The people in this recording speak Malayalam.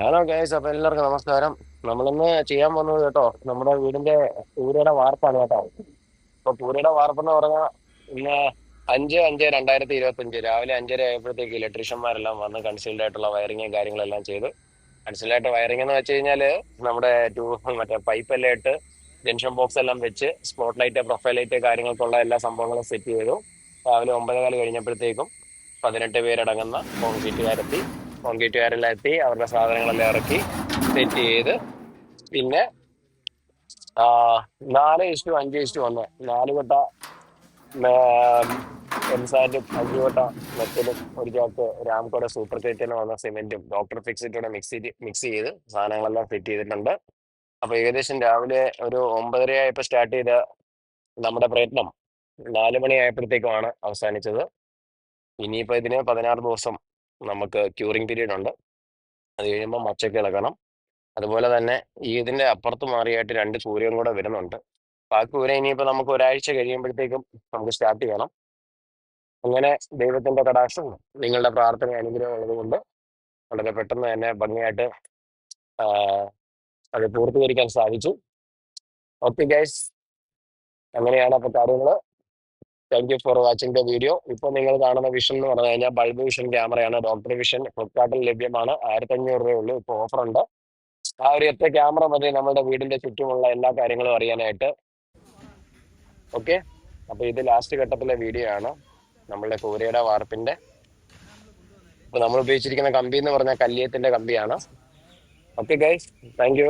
ഹലോ ഗൈസ് അപ്പൊ എല്ലാവർക്കും നമസ്കാരം. നമ്മളിന്ന് ചെയ്യാൻ പോകുന്നത് കേട്ടോ നമ്മുടെ വീടിന്റെ പൂരയുടെ വാർപ്പാണ് കേട്ടോ. അപ്പൊ പൂരയുടെ വാർപ്പ് എന്ന് പറഞ്ഞാൽ ഇന്ന് അഞ്ച് അഞ്ച് രണ്ടായിരത്തി ഇരുപത്തി അഞ്ച് രാവിലെ അഞ്ചര ആയപ്പോഴത്തേക്ക് ഇലക്ട്രീഷ്യന്മാരെല്ലാം വന്ന് കൺസീൽഡ് ആയിട്ടുള്ള വയറിങ്ങും കാര്യങ്ങളെല്ലാം ചെയ്ത്. കൺസീൽഡ് ആയിട്ട് വയറിംഗ് എന്ന് വെച്ച് കഴിഞ്ഞാൽ നമ്മുടെ ടൂ മറ്റേ പൈപ്പ് എല്ലാം ഇട്ട് ജംഗ്ഷൻ ബോക്സ് എല്ലാം വെച്ച് സ്പോട്ട് ലൈറ്റ് പ്രൊഫൈൽ ലൈറ്റ് കാര്യങ്ങൾക്കുള്ള എല്ലാ സംഭവങ്ങളും സെറ്റ് ചെയ്തു. രാവിലെ ഒമ്പതേകാൽ കഴിഞ്ഞപ്പോഴത്തേക്കും പതിനെട്ട് പേരടങ്ങുന്ന കോൺക്രീറ്റ് കോൺക്രീറ്റുകാരെത്തി കോൺക്രീറ്റുകാരെല്ലാം എത്തി അവരുടെ സാധനങ്ങളെല്ലാം ഇറക്കി സെറ്റ് ചെയ്ത് പിന്നെ ആ, നാല് ഇഷ്ടു അഞ്ച് ഇഷ്ടു ഒന്ന് നാല് കൊട്ട എംസാൻഡും അഞ്ച് കൊട്ട മെറ്റലും ഒരു ചാക്ക് രാംകോടെ സൂപ്പർ ചേറ്റിന് വന്ന സിമെന്റും ഡോക്ടർ ഫിക്സിറ്റോടെ മിക്സ് മിക്സ് ചെയ്ത് സാധനങ്ങളെല്ലാം ഫിറ്റ് ചെയ്തിട്ടുണ്ട്. അപ്പൊ ഏകദേശം രാവിലെ ഒരു ഒമ്പതര ആയപ്പോൾ സ്റ്റാർട്ട് ചെയ്ത നമ്മുടെ പ്രയത്നം. നാല് മണിയായപ്പോഴത്തേക്കുമാണ് അവസാനിച്ചത്. ഇനിയിപ്പോ ഇതിന് പതിനാറ് ദിവസം നമുക്ക് ക്യൂറിംഗ് പീരീഡ് ഉണ്ട്. അത് കഴിയുമ്പോൾ മച്ചയ്ക്ക് ഇളക്കണം അതുപോലെ തന്നെ ഈ ഇതിന്റെ അപ്പുറത്ത് മാറിയായിട്ട് രണ്ട് സൂര്യൻ കൂടെ വരുന്നുണ്ട്. ബാക്കി ആ കൂര ഇനിയിപ്പോൾ നമുക്ക് ഒരാഴ്ച കഴിയുമ്പോഴത്തേക്കും നമുക്ക് സ്റ്റാർട്ട് ചെയ്യണം. അങ്ങനെ ദൈവത്തിന്റെ കടാക്ഷം നിങ്ങളുടെ പ്രാർത്ഥന അനുഗ്രഹം ഉള്ളതുകൊണ്ട് വളരെ പെട്ടെന്ന് തന്നെ ഭംഗിയായിട്ട് അത് പൂർത്തീകരിക്കാൻ സാധിച്ചു. ഓക്കെ ഗൈസ് അങ്ങനെയാണ് അപ്പോൾ കാര്യങ്ങൾ. Thank you for watching the video ഇപ്പൊ നിങ്ങൾ കാണുന്ന വിഷൻ എന്ന് പറഞ്ഞു കഴിഞ്ഞാൽ ബൾബ് വിഷൻ ക്യാമറയാണ് ഡോക്ടർ വിഷൻ ഫ്ലിപ്കാർട്ടിൽ ലഭ്യമാണ്. ആയിരത്തി അഞ്ഞൂറ് രൂപയേ ഉള്ളൂ. ഇപ്പൊ ഓഫർ ഉണ്ട്. ആ ഒരു ഒറ്റ ക്യാമറ മതി. നമ്മുടെ വീടിന്റെ ചുറ്റുമുള്ള എല്ലാ കാര്യങ്ങളും അറിയാനായിട്ട്. ഓക്കെ അപ്പൊ ഇത് ലാസ്റ്റ് ഘട്ടത്തിലെ വീഡിയോ ആണ്. നമ്മളുടെ കൂരയുടെ വാർപ്പിന്റെ. ഇപ്പൊ നമ്മൾ ഉപയോഗിച്ചിരിക്കുന്ന കമ്പി എന്ന് പറഞ്ഞാൽ കല്യത്തിന്റെ കമ്പിയാണ്. Okay guys thank